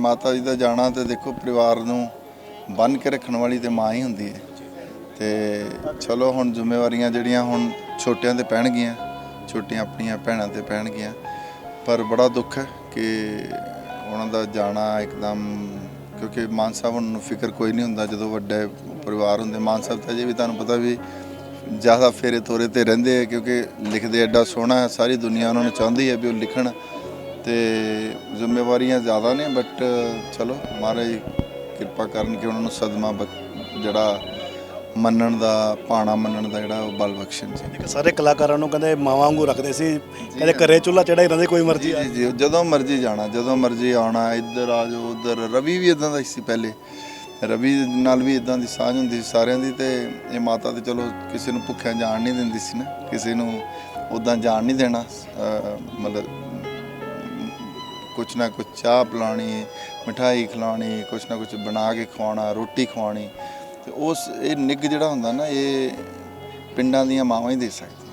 ਮਾਤਾ ਜੀ ਦਾ ਜਾਣਾ ਤੇ ਦੇਖੋ ਪਰਿਵਾਰ ਨੂੰ ਬੰਨ ਕੇ ਰੱਖਣ ਵਾਲੀ ਤੇ ਮਾਂ ਹੀ ਹੁੰਦੀ ਹੈ। ਤੇ ਚਲੋ ਹੁਣ ਜ਼ਿੰਮੇਵਾਰੀਆਂ ਜਿਹੜੀਆਂ ਹੁਣ ਛੋਟਿਆਂ ਤੇ ਪੈਣਗੀਆਂ, ਛੋਟੀਆਂ ਆਪਣੀਆਂ ਭੈਣਾਂ ਤੇ ਪੈਣਗੀਆਂ, ਪਰ ਬੜਾ ਦੁੱਖ ਹੈ ਕਿ ਉਹਨਾਂ ਦਾ ਜਾਣਾ ਇੱਕਦਮ ਕਿਉਂਕਿ ਮਾਨ ਸਾਹਿਬ ਨੂੰ ਫਿਕਰ ਕੋਈ ਨਹੀਂ ਹੁੰਦਾ ਜਦੋਂ ਵੱਡੇ ਪਰਿਵਾਰ ਹੁੰਦੇ। ਮਾਨ ਸਾਹਿਬ ਤਾਂ ਅਜੇ ਵੀ ਤੁਹਾਨੂੰ ਪਤਾ ਵੀ ਜ਼ਿਆਦਾ ਫੇਰੇ ਤੋਰੇ ਤੇ ਰਹਿੰਦੇ ਆ ਕਿਉਂਕਿ ਲਿਖਦੇ ਐਡਾ ਸੋਹਣਾ ਹੈ, ਸਾਰੀ ਦੁਨੀਆ ਉਹਨਾਂ ਨੂੰ ਚਾਹੁੰਦੀ ਹੈ ਵੀ ਉਹ ਲਿਖਣ। ਤੇ ਜ਼ਿੰਮੇਵਾਰੀਆਂ ਜ਼ਿਆਦਾ ਨੇ ਬਟ ਚਲੋ ਮਹਾਰਾਜ ਕਿਰਪਾ ਕਰਨ ਕਿ ਉਹਨਾਂ ਨੂੰ ਸਦਮਾ ਜਿਹੜਾ ਮੰਨਣ ਦਾ ਪਾਣਾ ਮੰਨਣ ਦਾ ਜਿਹੜਾ ਉਹ ਬਲ ਬਖਸ਼ਣ ਜੀ। ਇੱਕ ਸਾਰੇ ਕਲਾਕਾਰਾਂ ਨੂੰ ਕਹਿੰਦੇ ਮਾਵਾਂ ਵਾਂਗੂ ਰੱਖਦੇ ਸੀ ਕਹਿੰਦੇ ਘਰੇ ਚੁੱਲ੍ਹਾ ਚੜਾ ਹੀ ਰਹਿੰਦੇ ਕੋਈ ਮਰਜ਼ੀ ਆ। ਜੀ ਜੀ ਜਦੋਂ ਮਰਜ਼ੀ ਜਾਣਾ ਜਦੋਂ ਮਰਜ਼ੀ ਆਉਣਾ ਇੱਧਰ ਆ ਜਾਓ ਉੱਧਰ ਰਵੀ ਵੀ ਇਦਾਂ ਦਾ ਸੀ ਪਹਿਲੇ। ਰਵੀ ਨਾਲ ਵੀ ਇਦਾਂ ਦੀ ਸਾਂਝ ਹੁੰਦੀ ਸੀ ਸਾਰਿਆਂ ਦੀ ਤੇ ਇਹ ਮਾਤਾ ਤੇ ਚਲੋ ਕਿਸੇ ਨੂੰ ਭੁੱਖਿਆਂ ਜਾਣ ਨਹੀਂ ਦਿੰਦੀ ਸੀ ਨਾ ਕਿਸੇ ਨੂੰ ਉਦਾਂ ਜਾਣ ਨਹੀਂ ਦੇਣਾ ਮਤਲਬ ਕੁਛ ਨਾ ਕੁਛ ਚਾਹ ਪਿਲਾਣੀ ਮਠਾਈ ਖਿਲਾਣੀ ਕੁਛ ਨਾ ਕੁਛ ਬਣਾ ਕੇ ਖਵਾਉਣਾ, ਰੋਟੀ ਖਵਾਉਣੀ, ਤੇ ਉਸ ਇਹ ਨਿੱਘ ਜਿਹੜਾ ਹੁੰਦਾ ਨਾ, ਇਹ ਪਿੰਡਾਂ ਦੀਆਂ ਮਾਵਾਂ ਹੀ ਦੇ ਸਕਦੀਆਂ।